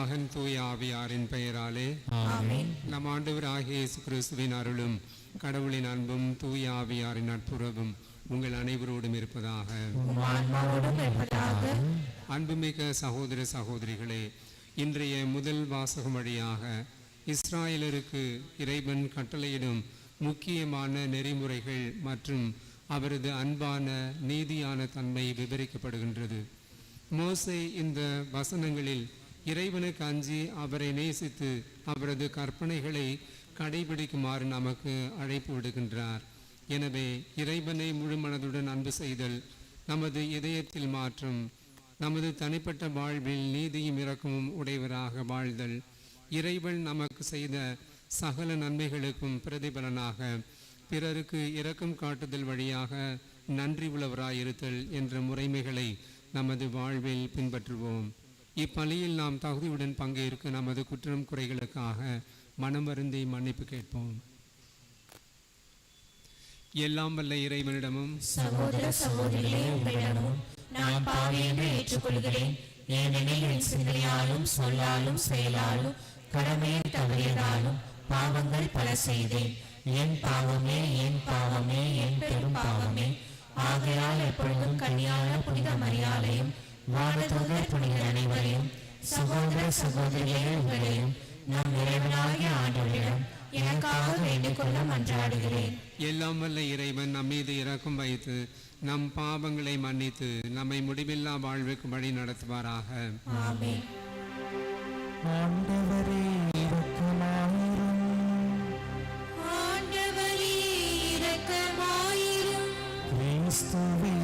மகன் தூய ஆவியாரின் பெயராலே. நம் ஆண்டவராகிய இயேசு கிறிஸ்துவின் அருளும் கடவுளின் அன்பும் தூய ஆவியாரின் நட்புறவும் உங்கள் அனைவரோடும் இருப்பதாக. அன்புமிக்க சகோதர சகோதரிகளே இன்றைய முதல் வாசகம் வழியாக இஸ்ராயலருக்கு இறைவன் கட்டளையிடும் முக்கியமான நெறிமுறைகள் மற்றும் அவரது அன்பான நீதியான தன்மை விவரிக்கப்படுகின்றது. மோசே இந்த வசனங்களில் இறைவனுக்கு அஞ்சி அவரை நேசித்து அவரது கற்பனைகளை கடைபிடிக்குமாறு நமக்கு அழைப்பு விடுகின்றார். எனவே இறைவனை முழு மனதுடன் அன்பு செய்தல் நமது இதயத்தில் மாற்றம் நமது தனிப்பட்ட வாழ்வில் நீதியும் இறக்கமும் உடையவராக வாழ்தல் இறைவன் நமக்கு செய்த சகல நன்மைகளுக்கும் பிரதிபலனாக பிறருக்கு இரக்கம் காட்டுதல் வழியாக நன்றி உள்ளவராயிருத்தல் என்ற முறைமைகளை நமது வாழ்வில் பின்பற்றுவோம். இப்பணியில் நாம் தகுதியுடன் பங்கேற்க நமது குற்றம் குறைகளுக்காக மனம் வருந்தி மன்னிப்பு கேட்போம். எல்லாம் வல்ல இறைவனிடமும் சகோதர சகோதரிகளே உங்களிடமும் நான் பாவி ஏற்றுக்கொள்கிறேன். ஏனெனில் என் சிந்தனையாலும் சொல்லாலும் செயலாலும் கடமையை தவறியதாலும் பாவங்கள் பல செய்தேன். என் பாவமே என் பாவமே என் பெரும் பாவமே. ஆகையால் எப்பொழுதும் கன்னியான புனித மரியாதையும் வானதூதர் புனிதர் அனைவரையும் சகோதர சகோதரிகளே உங்களையும் நம் இறைவனாகிய ஆண்டவரிடம் எனக்காக வேண்டிக் கொள்ள மன்றாடுகிறேன். எல்லாம் வல்ல இறைவன் நம் மீது இரக்கம் வைத்து நம் பாவங்களை மன்னித்து நம்மை முடிவில்லா வாழ்வுக்கு வழி நடத்துவாராக. ஆண்டவரே இரக்கமாயிரும். ஆண்டவரே இரக்கமாயிரும். கிறிஸ்துவே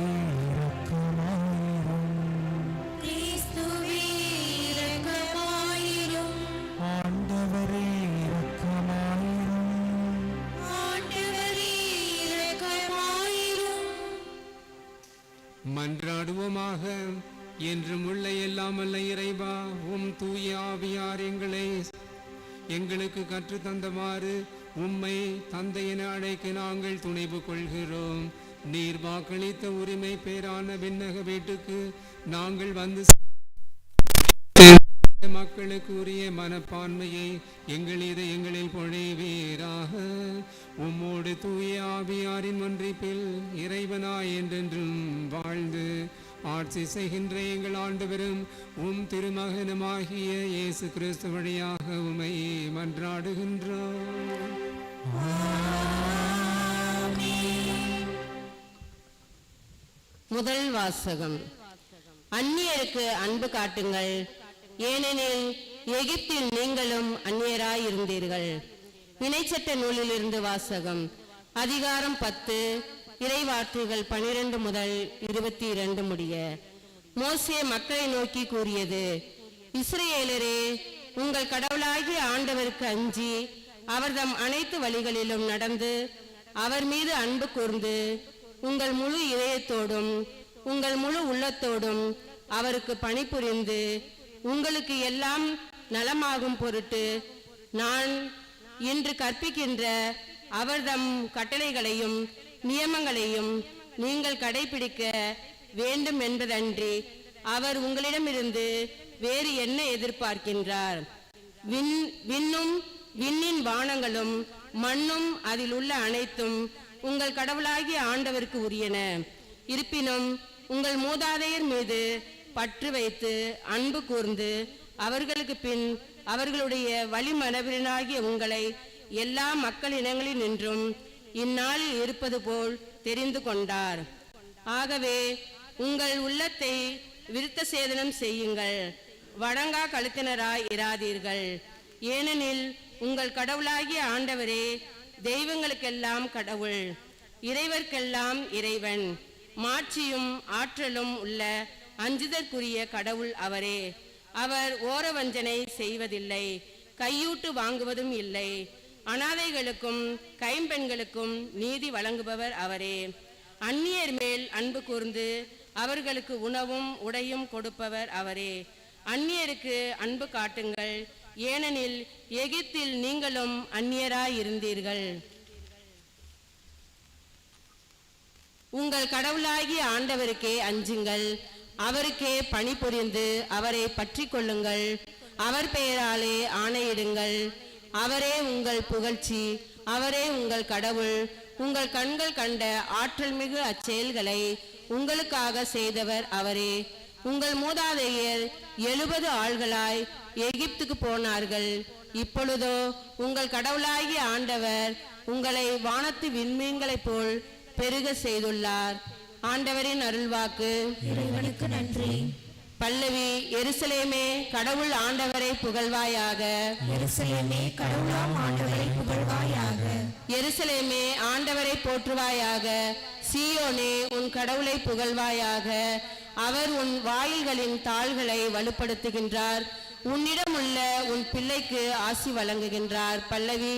பாடுவோமாக என்றும் உள்ள எல்லாம் அல்ல இறைவா உம் தூய ஆவியார் எங்களை. எங்களுக்கு கற்று தந்தமாறு உம்மை தந்தை என அழைக்க நாங்கள் துணைவு கொள்கிறோம். நீர் வாக்களித்த உரிமை பேரான விண்ணக வீட்டுக்கு நாங்கள் வந்து மக்களுக்கு உரிய மனப்பான்மையை எங்கள் இதயங்களில் பொழிவீராக. உம்மோடு தூய ஆவியாரின் ஒன்றிப்பில் இறைவனாய் என்றென்றும் வாழ்ந்து ஆட்சி செய்கின்ற எங்கள் ஆண்டவரும் உம் திருமகனுமாகிய இயேசு கிறிஸ்து வழியாக உமை மன்றாடுகின்றோம். முதல் வாசகம். அந்நியருக்கு அன்பு காட்டுங்கள். ஏனெனில் எகிப்தில் நீங்களும் அந்நியராயிருந்தீர்கள். வினைச்சட்ட இணைச்சட்ட நூலிலிருந்து வாசகம் அதிகாரம் பத்து இறைவார்த்தைகள் பனிரெண்டு முதல் இருபத்தி இரண்டு முடிய. மோசே மக்களை நோக்கி கூறியது இஸ்ரேலரே உங்கள் கடவுளாகிய ஆண்டவருக்கு அஞ்சி அவர்தம் அனைத்து வழிகளிலும் நடந்து அவர் மீது அன்பு கூர்ந்து உங்கள் முழு இதயத்தோடும் உங்கள் முழு உள்ளத்தோடும் அவருக்கு பணிபுரிந்து உங்களுக்கு எல்லாம் நலமாகும் பொருட்டு நான் இன்று கற்பிக்கின்ற அவர்தம் கட்டளைகளையும் நியமங்களையும் நீங்கள் கடைபிடிக்க வேண்டும் என்பதன்றி அவர் உங்களிடமிருந்து வேறு என்ன எதிர்பார்க்கின்றார்? விண் விண்ணும் விண்ணின் வானங்களும் மண்ணும் அதில் உள்ள அனைத்தும் உங்கள் கடவுளாகிய ஆண்டவருக்கு உரியன. இருப்பினும் உங்கள் மூதாதையர் மீது பற்று வைத்து அன்பு கூர்ந்து அவர்களுக்கு பின் அவர்களுடைய வழிமரபினராகிய உங்களை எல்லா மக்கள் இனங்களினின்றும் இந்நாளில் இருப்பது போல் தெரிந்து கொண்டார். ஆகவே உங்கள் உள்ளத்தை விருத்த சேதனம் செய்யுங்கள். வணங்கா கழுத்தினராய் இராதீர்கள். ஏனெனில் உங்கள் கடவுளாகிய ஆண்டவரே தெய்வங்களுக்கெல்லாம் கடவுள். இறைவர்க்கெல்லாம் இறைவன். மாட்சியும் ஆற்றலும் உள்ள அஞ்சுதற்குரிய கடவுள் அவரே. அவர் ஓரவஞ்சனை செய்வதில்லை கையூட்டு வாங்குவதும் இல்லை. அனாதைகளுக்கும் கைம்பெண்களுக்கும் நீதி வழங்குபவர் அவரே. அந்நியர் மேல் அன்பு கூர்ந்து அவர்களுக்கு உணவும் உடையும் கொடுப்பவர் அவரே. அந்நியருக்கு அன்பு காட்டுங்கள் ஏனெனில் எகிப்தில் நீங்களும் அந்நியராயிருந்தீர்கள். உங்கள் கடவுளாகிய ஆண்டவருக்கே அஞ்சுங்கள் அவருக்கே பணிபுரிந்து அவரை பற்றி கொள்ளுங்கள் அவர் பெயராலே ஆணையிடுங்கள். அவரே உங்கள் புகழ்ச்சி. அவரே உங்கள் கடவுள். உங்கள் கண்கள் கண்ட ஆற்றல் மிகு அச்செயல்களை உங்களுக்காக செய்தவர் அவரே. உங்கள் மூதாதையர் எழுபது ஆள்களாய் எகிப்துக்கு போனார்கள். இப்பொழுதோ உங்கள் கடவுளாகிய ஆண்டவர் உங்களை வானத்து விண்மீன்களைப் போல் பெருக செய்துள்ளார். ஆண்டவரின் அருள்வாக்கு. இறைவனுக்கு நன்றி. பல்லவி எருசலேமே கடவுள் ஆண்டவரை புகழ்வாயாக. எருசலேமே கடவுளாம் ஆண்டவரை புகழ்வாயாக. எருசலேமே ஆண்டவரை போற்றுவாயாக. சீயோனே உன் கடவுளை புகழ்வாயாக. அவர் உன் வாயில்களின் தாள்களை வலுப்படுத்துகின்றார். உன்னிடம் உள்ள உன் பிள்ளைக்கு ஆசி வழங்குகின்றார் பல்லவி.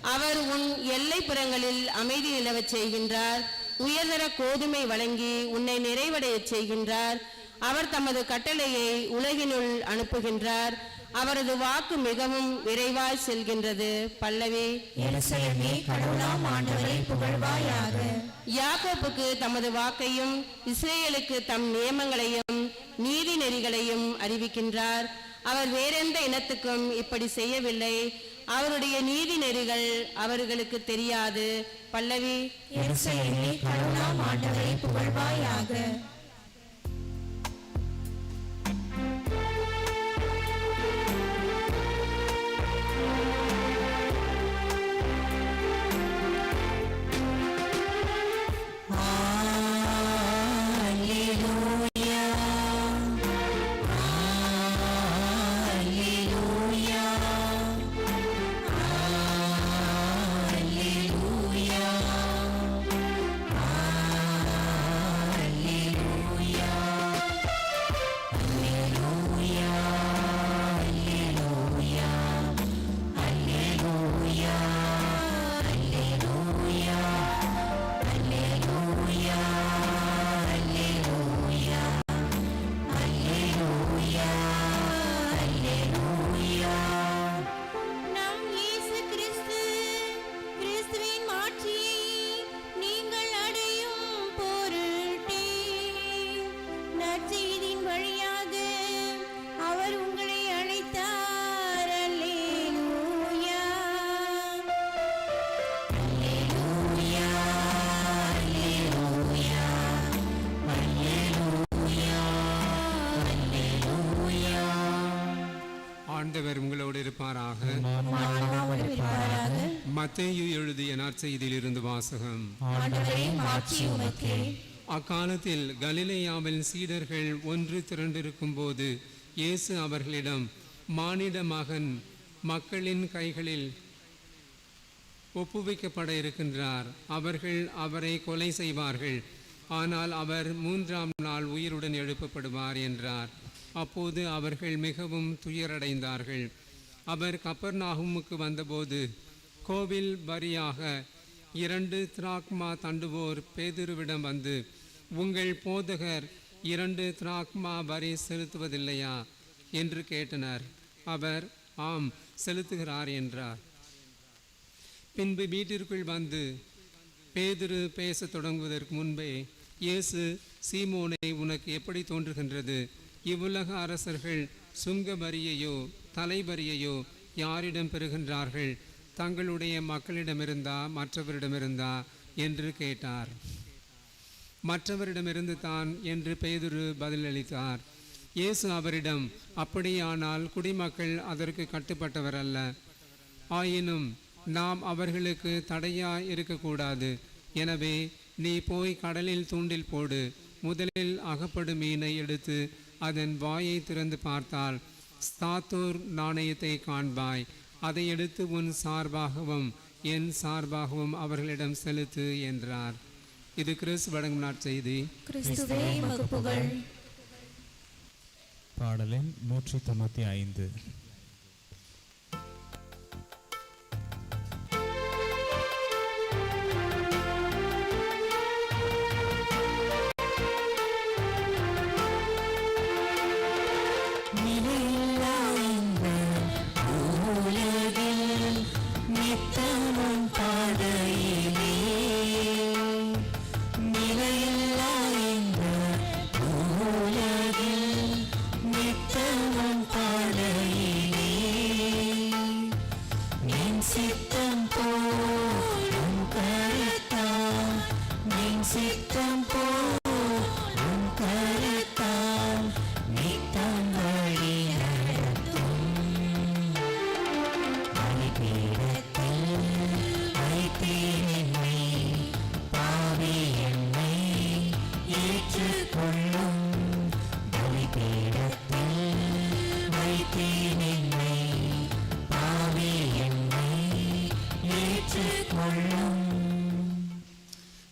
அவர் உன் எல்லைப்புறங்களில் அமைதி நிலவச் செய்கின்றார். உயர்தர கோதுமை வழங்கி உன்னை நிறைவடையச் செய்கின்றார். அவர் தமது கட்டளையை உலகினுள் அனுப்புகின்றார். அவரது வாக்கு மிகவும் விரைவாய் செல்கின்றது. பல்லவி. கடவுளாம் ஆண்டவரை புகழ்வாயாக. யாக்கோப்புக்கு தமது வாக்கையும் இஸ்ரேலுக்கு தம் நியமங்களையும் நீதி நெறிகளையும் அறிவிக்கின்றார். அவர் வேறெந்த இனத்துக்கும் இப்படி செய்யவில்லை. அவருடைய நீதி நெறிகள் அவர்களுக்கு தெரியாது. பல்லவி மத்தேயு எழுதிய நற்செய்தியிலிருந்து வாசகம். அக்காலத்தில் கலிலேயாவில் சீடர்கள் ஒன்று திரண்டிருக்கும் போது இயேசு அவர்களிடம் மானிட மகன் மக்களின் கைகளில் ஒப்புவிக்கப்பட இருக்கின்றார். அவர்கள் அவரை கொலை செய்வார்கள். ஆனால் அவர் மூன்றாம் நாள் உயிருடன் எழுப்பப்படுவார் என்றார். அப்போது அவர்கள் மிகவும் துயரடைந்தார்கள். அவர் கப்பர்நாகுமுக்கு வந்தபோது கோவில் வரியாக இரண்டு திராக்மா தண்டுவோர் பேதுருவிடம் வந்து உங்கள் போதகர் இரண்டு திராக்மா வரி செலுத்துவதில்லையா? என்று கேட்டனர். அவர் ஆம் செலுத்துகிறார் என்றார். பின்பு வீட்டிற்குள் வந்து பேதுரு பேசத் தொடங்குவதற்கு முன்பே இயேசு சீமோனை உனக்கு எப்படி தோன்றுகின்றது? இவ்வுலக அரசர்கள் சுங்க வரியையோ தலைவரியையோ யாரிடம் பெறுகின்றார்கள்? தங்களுடைய மக்களிடமிருந்தா மற்றவரிடமிருந்தா என்று கேட்டார். மற்றவரிடமிருந்து தான் என்று பேதுரு பதிலளித்தார். இயேசு அவரிடம் அப்படியானால் குடிமக்கள் அதற்கு கட்டுப்பட்டவர் அல்ல ஆயினும் நாம் அவர்களுக்கு தடையா இருக்கக்கூடாது. எனவே நீ போய் கடலில் தூண்டில் போடு. முதலில் அகப்படும் மீனை எடுத்து அதன் வாயை திறந்து பார்த்தால் ஸ்தாத்தூர் நாணயத்தை காண்பாய். அதை எடுத்து உன் சார்பாகவும் என் சார்பாகவும் அவர்களிடம் செலுத்து என்றார். இது கிறிஸ் வழங்கும் நாட்செய்தி பாடலின் நூற்றி தொண்ணூற்றி ஐந்து.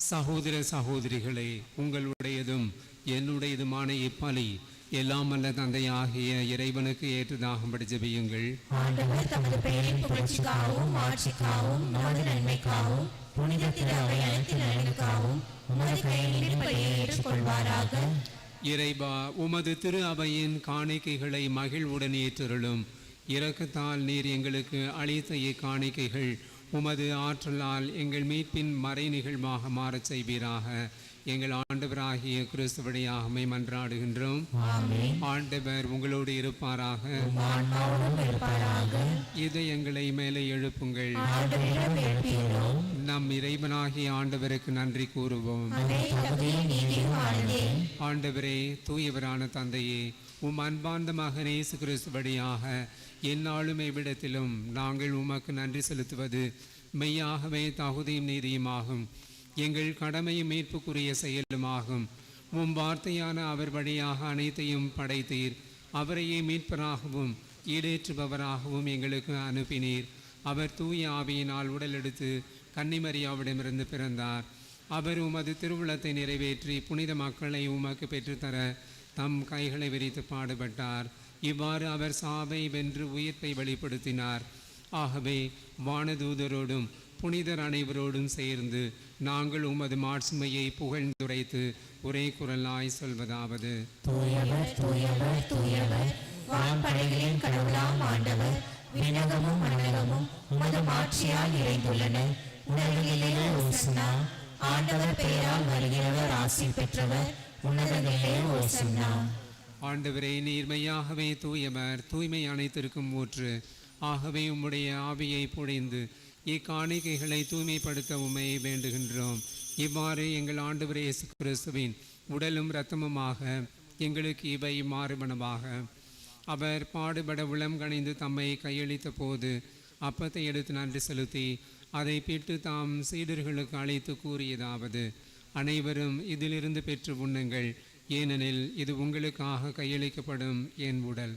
சகோதர சகோதரிகளே உங்களுடையதும் என்னுடையதுமான இப்பலி எல்லாம் அல்ல தந்தையாகிய இறைவனுக்கு ஏற்றதாகும்படி ஜெபியுங்கள். தமது பெயரின் புகழ்ச்சிக்காகவும் மாட்சிக்காகவும் நமது நன்மைக்காகவும் புனித திரு அவை அனைத்து நலனுக்காகவும் உமது கையில் இருப்படியை ஏற்றுக்கொள்வாராக. இறைவா உமது திரு அவையின் காணிக்கைகளை மகிழ்வுடன் ஏற்றருளும். இரக்கத்தால் நீர் எங்களுக்கு அளித்த இக்காணிக்கைகள் உமது ஆற்றலால் எங்கள் மீட்பின் மறை நிகழ்வாக மாறச் செய்வீராக. எங்கள் ஆண்டவராகிய கிறிஸ்துவடியாகமை மன்றாடுகின்றோம். ஆமென். ஆண்டவர் உங்களோடு இருப்பாராக. இதை எங்களை மேலே எழுப்புங்கள். நம் இறைவனாகிய ஆண்டவருக்கு நன்றி கூறுவோம். ஆண்டவரே தூயவரான தந்தையே உம் அன்பார்ந்த மகனே இயேசு கிறிஸ்துபடியாக எந்நாளும் இவ்விடத்திலும் நாங்கள் உமக்கு நன்றி செலுத்துவது மெய்யாகவே தகுதியும் நீதியுமாகும். எங்கள் கடமையும் மீட்புக்குரிய செயலுமாகும். உம் வார்த்தையான அவர் வழியாக அனைத்தையும் படைத்தீர். அவரையே மீட்பராகவும் ஈடேற்றுபவராகவும் எங்களுக்கு அனுப்பினீர். அவர் தூய ஆவியினால் உடலெடுத்து கன்னிமரியாவிடமிருந்து பிறந்தார். அவர் உமது திருவுளத்தை நிறைவேற்றி புனித மக்களை உமக்கு பெற்றுத்தர தம் கைகளை விரித்து பாடுபட்டார். இவ்வாறு அவர் சாவை வென்று உயிர்ப்பை வெளிப்படுத்தினார். ஆகவே வானதூதரோடும் புனிதர் அனைவரோடும் சேர்ந்து நாங்கள் உமது மாட்சிமையை புகழ்ந்துரைத்து ஒரே குரலாய் சொல்வதாவது. தூயவர் தூயவர் தூயவர் வான்படைகளின் கடவுளாம் ஆண்டவர் வினகமும் மன்னகமும் உமது மாட்சியால் நிறைந்துள்ளன. உணர்விலே ஓசனா ஆண்டவர் பெயரால் வருகிறவர் ஆசி பெற்றவர் உன்னதங்களே ஓசனா ஆண்டவரே நீர்மையாகவே தூயவர் தூய்மை அனைத்திற்கும் ஊற்று. ஆகவே உம்முடைய ஆவியை பொழிந்து இக்காணிக்கைகளை தூய்மைப்படுத்த உண்மையை வேண்டுகின்றோம். இவ்வாறு எங்கள் ஆண்டவர் இயேசு கிறிஸ்துவின் உடலும் இரத்தமுமாக எங்களுக்கு இவை மாறுபனவாக. அவர் பாடுபட உளம் கணிந்து தம்மை கையளித்த போது அப்பத்தை எடுத்து நன்றி செலுத்தி அதை பிட்டு தாம் சீடர்களுக்கு அழைத்து கூறியதாவது அனைவரும் இதிலிருந்து பெற்று உண்ணுங்கள். ஏனெனில் இது உங்களுக்காக கையளிக்கப்படும் என் உடல்.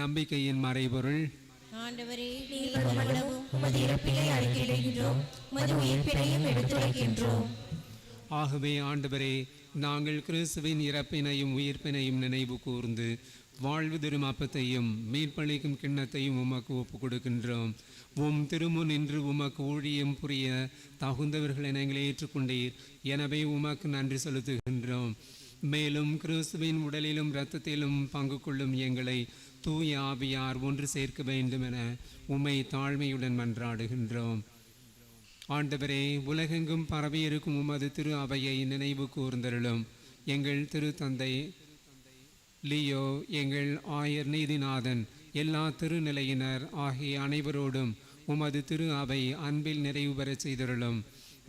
நம்பிக்கையின் மறைபொருள். ஆண்டவரே நீர் வருமளவும் உமது இறப்பினை அறிக்கையிடுகின்றோம் உமது உயிர்ப்பினையும் எடுத்துரைக்கின்றோம். ஆகவே ஆண்டவரே நாங்கள் கிறிஸ்துவின் இறப்பினையும் உயிர்ப்பினையும் நினைவு கூர்ந்து வாழ்வு தரும் அப்பத்தையும் மீட்பளிக்கும் கிண்ணத்தையும் உமக்கு ஒப்புக் கொடுக்கின்றோம். உம் திருமுன் நின்று உமக்கு ஊழியம் புரிய தகுந்தவர்கள் என எங்களை ஏற்றுக்கொண்டீர். எனவே உமக்கு நன்றி செலுத்துகின்றோம். மேலும் கிறிஸ்துவின் உடலிலும் இரத்தத்திலும் பங்கு கொள்ளும் எங்களை தூய ஆவியார் ஒன்று சேர்க்க வேண்டும் என உம்மை தாழ்மையுடன் மன்றாடுகின்றோம். ஆண்டவரே உலகெங்கும் பரவியிருக்கும் உமது திரு அவையை நினைவு கூர்ந்தருளும். எங்கள் திரு தந்தை லியோ எங்கள் ஆயர் நீதிநாதன் எல்லா திருநிலையினர் ஆகிய அனைவரோடும் உமது திரு அவை அன்பில் நிறைவு பெறச் செய்தருளும்.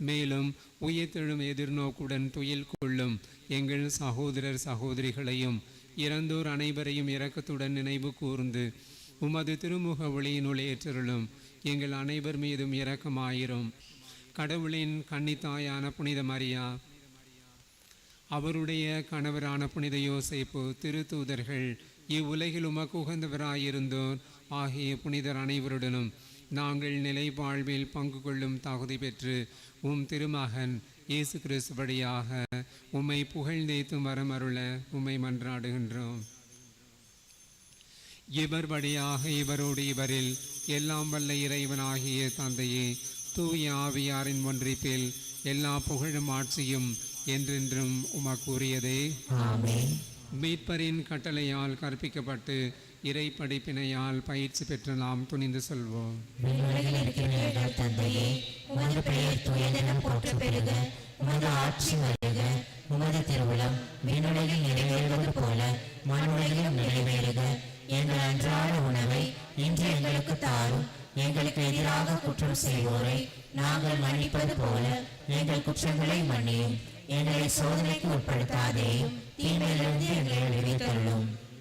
மேலும் உயிர்த்தெழும் எதிர்நோக்குடன் துயில் கொள்ளும் எங்கள் சகோதரர் சகோதரிகளையும் இறந்தோர் அனைவரையும் இரக்கத்துடன் நினைவு கூர்ந்து உமது திருமுக ஒளியினுள் ஏற்றருளும். எங்கள் அனைவர் மீதும் இரக்கமாயிரும். கடவுளின் கன்னித்தாயான புனித மரியா அவருடைய கணவரான புனித யோசைப்பு திருத்தூதர்கள் இவ்வுலகில் உமக்கு உகந்தவராயிருந்தோர் ஆகிய புனிதர் அனைவருடனும் நாங்கள் நிலை வாழ்வில் பங்கு கொள்ளும் தகுதி பெற்று உம் திருமகன் இயேசு கிறிஸ்து வழியாக உம்மை புகழ்ந்தேத்தும் வரம் அருள உம்மை மன்றாடுகின்றோம். இவர் வழியாக இவரோடு இவரில் எல்லாம் வல்ல இறைவனாகிய தந்தையே தூய ஆவியாரின் ஒன்றிப்பில் எல்லா புகழும் ஆட்சியும் என்றென்றும் உமக்குரியதே ஆமென். மீட்பரின் கட்டளையால் கற்பிக்கப்பட்டு இறை படிப்பினையால் பயிற்சி பெற்று நாம் துணிந்து சொல்வோம். தந்தையே உமது திருவிழம் ஆட்சி உமது விண்ணுலகில் நிறைவேறுவது போல மண்ணுலகிலும் நிறைவேறுக. எங்கள் அன்றாட உணவை இன்று எங்களுக்கு தாரும் எங்களுக்கு எதிராக குற்றம் செய்வோரை நாங்கள் மன்னிப்பது போல எங்கள் குற்றங்களை மன்னியும். எங்களை சோதனைக்கு உட்படுத்தாதேயும் தீமையிலிருந்து எங்களை விடுவித்தள்ளும்.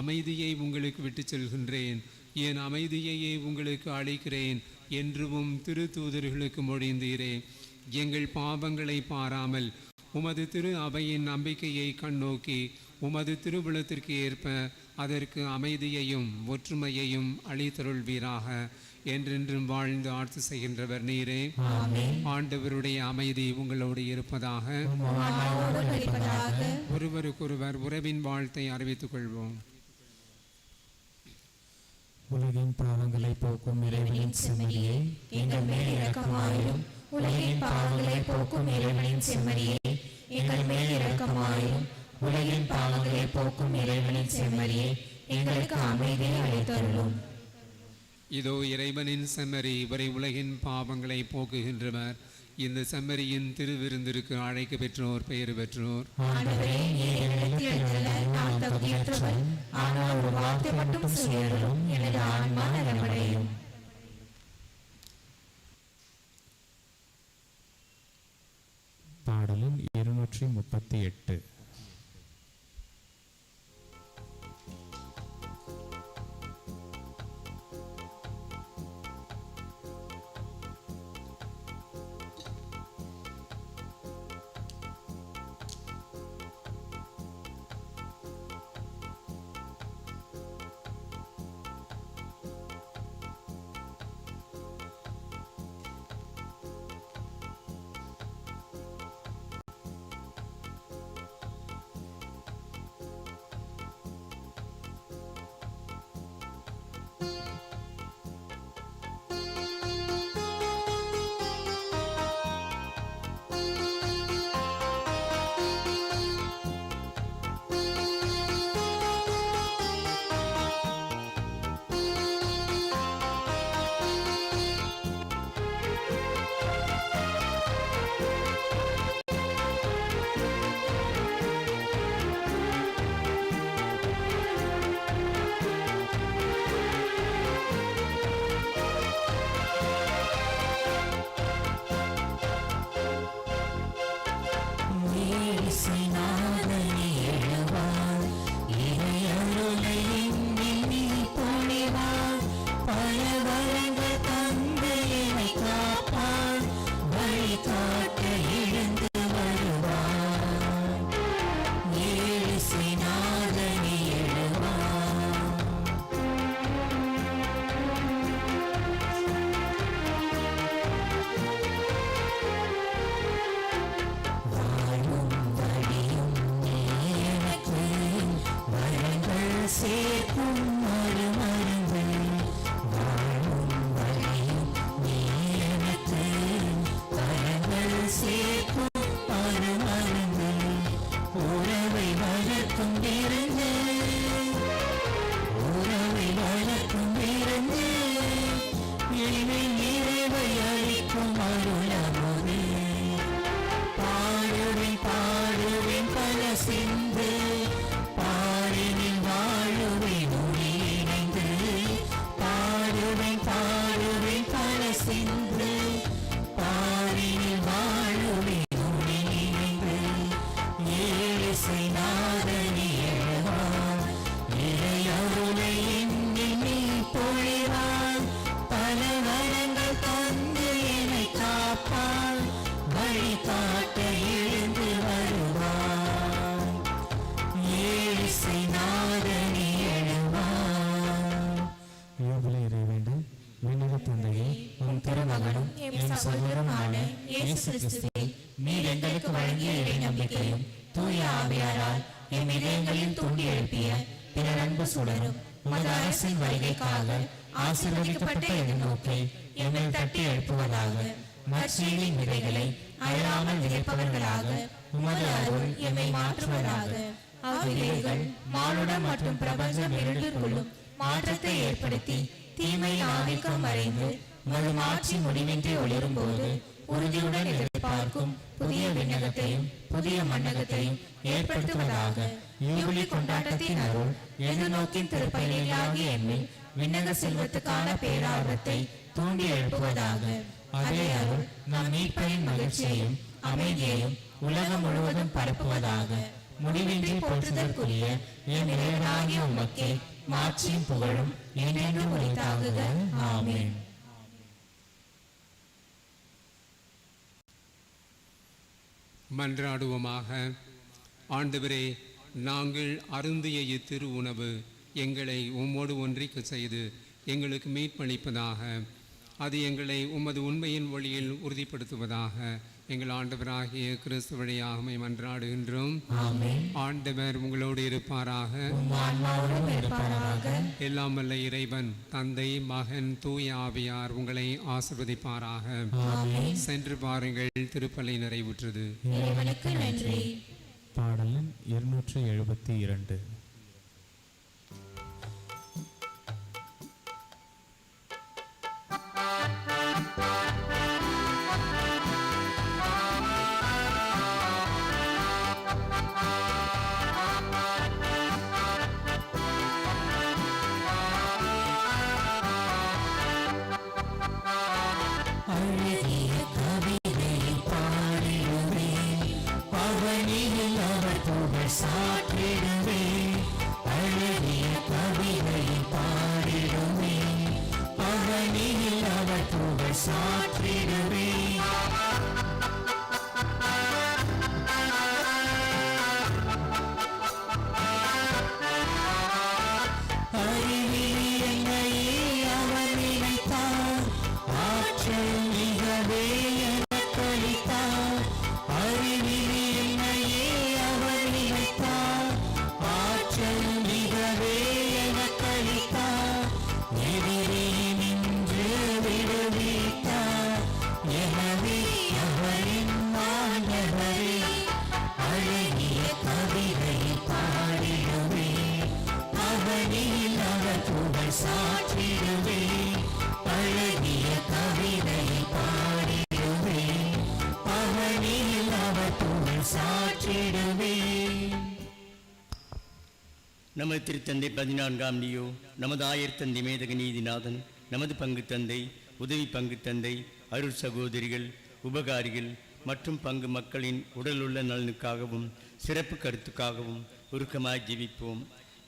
அமைதியை உங்களுக்கு விட்டுச் செல்கின்றேன். என் அமைதியையே உங்களுக்கு அளிக்கிறேன். என்றும் திரு தூதர்களுக்கு மொழிந்தீரே. எங்கள் பாவங்களை பாராமல் உமது திரு அவையின் நம்பிக்கையை கண்ணோக்கி உமது திருவுளத்திற்கு ஏற்ப அதற்கு அமைதியையும் ஒற்றுமையையும் அளித்தருள்வீராக. என்றென்றும் வாழ்ந்து ஆட்சி செய்கின்றவர் நீரே. ஆண்டவருடைய அமைதி உங்களோடு இருப்பதாக. ஒருவருக்கொருவர் உறவின் வாழ்த்தை அறிவித்துக் கொள்வோம். உலகின் பாவங்களை போக்கும் இறைவனின் செம்மறியை. எங்கள் மேல் இரக்கமாயிரும். உலகின் பாவங்களை போக்கும் இறைவனின் செம்மறியை. எங்கள் மேல் இரக்கமாயிரும். உலகின் பாவங்களை போக்கும் இறைவனின் செம்மறியை. எங்களுக்கு அமைதியை அளித்தருளும். இதோ இறைவனின் செம்மறி இவரை உலகின் பாவங்களை போக்குகின்றவர். இந்த செம்மறியின் திருவிருந்திற்கு அழைக்க பெற்றோர் பெயர் பெற்றோர். ஆண்டவரே நீர் என்னிடத்தில் எழுந்தருள அரசின் வருகைக்காக ஆசீர்வதிக்கப்பட்ட எதிர்நோக்கை எம்மை தட்டி எழுப்புவதாக நற்செய்தியின் விதைகளை அழாமல் விதைப்பவர்களாக உமது அருள் எம்மை மாற்றுவதாக. அவ்விதைகள் மானுடம் மற்றும் பிரபஞ்சம் இரண்டிற்குள்ளும் மாற்றத்தை ஏற்படுத்தி தீமை ஆதிக்கம் மறைந்து முழு மாற்றி முடிவின்றி ஒளிரும் போது உறுதியுடன் எதிர்பார்க்கும் புதிய விண்ணகத்தையும் புதிய மண்ணகத்தையும் ஏற்படுத்துவதாக யூபிலி கொண்டாட்டத்தின் அருள் எதிர்நோக்கின் திருப்பயணியாகிய எம்மில் விண்ணக செல்வத்துக்கான பேரார்வத்தை தூண்டி எழுப்புவதாக. அதே அருள் நம் மீட்பரின் மகிழ்ச்சியையும் அமைதியையும் உலகம் முழுவதும் பரப்புவதாக. முடிவின்றி போற்றுதற்குரிய என் இறைவனாகிய உமக்கே மாட்சியும் புகழும் என்றென்றும் உரைத்தாகுக. ஆமேன். மன்றாடுவோமாக. ஆண்டவரே நாங்கள் அருந்திய இத்திரு உணவு எங்களை உம்மோடு ஒன்றிக்க செய்து எங்களுக்கு மீட்பளிப்பதாக. அது எங்களை உமது உண்மையின் வழியில் உறுதிப்படுத்துவதாக. எங்கள் ஆண்டவராகிய கிறிஸ்து வழியாகமை மன்றாடுகின்றோம். ஆண்டவர் உங்களோடு இருப்பாராக. எல்லாம் வல்ல இறைவன் தந்தை மகன் தூய ஆவியார் உங்களை ஆசிர்வதிப்பாராக. சென்று பாருங்கள் திருப்பலி நிறைவுற்றது. பாடலின் இருநூற்றி எழுபத்தி இரண்டு. நமது திருத்தந்தை பதினான்காம் லியோ நமது ஆயர் மேதக நீதிநாதன் நமது பங்கு தந்தை உதவி பங்கு தந்தை அருள் சகோதரிகள் உபகாரிகள் மற்றும் பங்கு மக்களின் உடலுள்ள நலனுக்காகவும் சிறப்பு கருத்துக்காகவும் உருக்கமாய் ஜீவிப்போம்.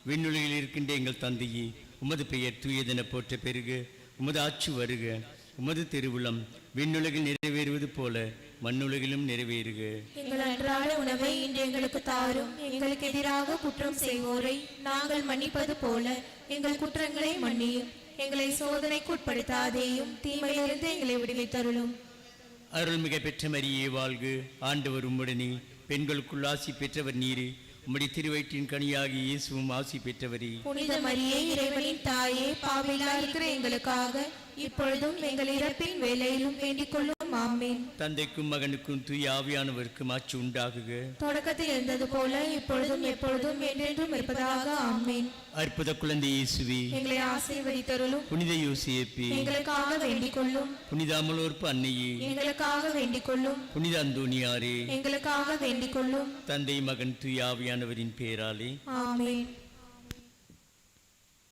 விண்ணுலகில் இருக்கின்ற எங்கள் தந்தையே உமது பெயர் தூயதென போற்ற பெருக உமது ஆட்சி வருக உமது திருவுளம் விண்ணுலகில் நிறைவேறுவது போல மண்ணுலகிலும் நிறைவேறுக. எங்கள் அன்றாட உணவை இன்று எங்களுக்கு தாரும். எங்களுக்கு எதிராக குற்றம் செய்வோரை நாங்கள் மன்னிப்பது போல எங்கள் குற்றங்களை மன்னியும். எங்களை சோதனைக்கு உட்படுத்தாதேயும் தீமையிலிருந்து எங்களை விடுவித்தருளும் அருள்மிக பெற்ற மரியே வாழ்க. ஆண்டவர் உம்முடனே. பெண்களுக்குள் ஆசி பெற்றவர் நீரே. உம்முடைய திருவயிற்றின் கனியாகி இயேசுவும் ஆசி பெற்றவரே. புனித மரியே இறைவனின் தாயே பாவிலா இருக்கிற எங்களுக்காக இப்பொழுதும் எங்கள் இறப்பின் வேலையிலும் வேண்டிக் கொள்ளும் ஆமேன். தந்தைக்கும் மகனுக்கும் தூய ஆவியானவருக்கும் ஆட்சி உண்டாகுக. தொடக்கத்தில் இருந்தது போல இப்பொழுதும் எப்பொழுதும் என்றென்றும் இருப்பதாக ஆமேன். அற்புத குழந்தை இயேசுவே எங்களை ஆசீர்வதித்தருளும். புனித யோசியப்பே எங்களுக்காக வேண்டிக் கொள்ளும் புனித அமலோற்பு அன்னையே எங்களுக்காக வேண்டிக் கொள்ளும் புனித அந்தோணியாரே எங்களுக்காக வேண்டிக் கொள்ளும் தந்தை மகன் தூய ஆவியானவரின் பேராலே. ஆமேன்.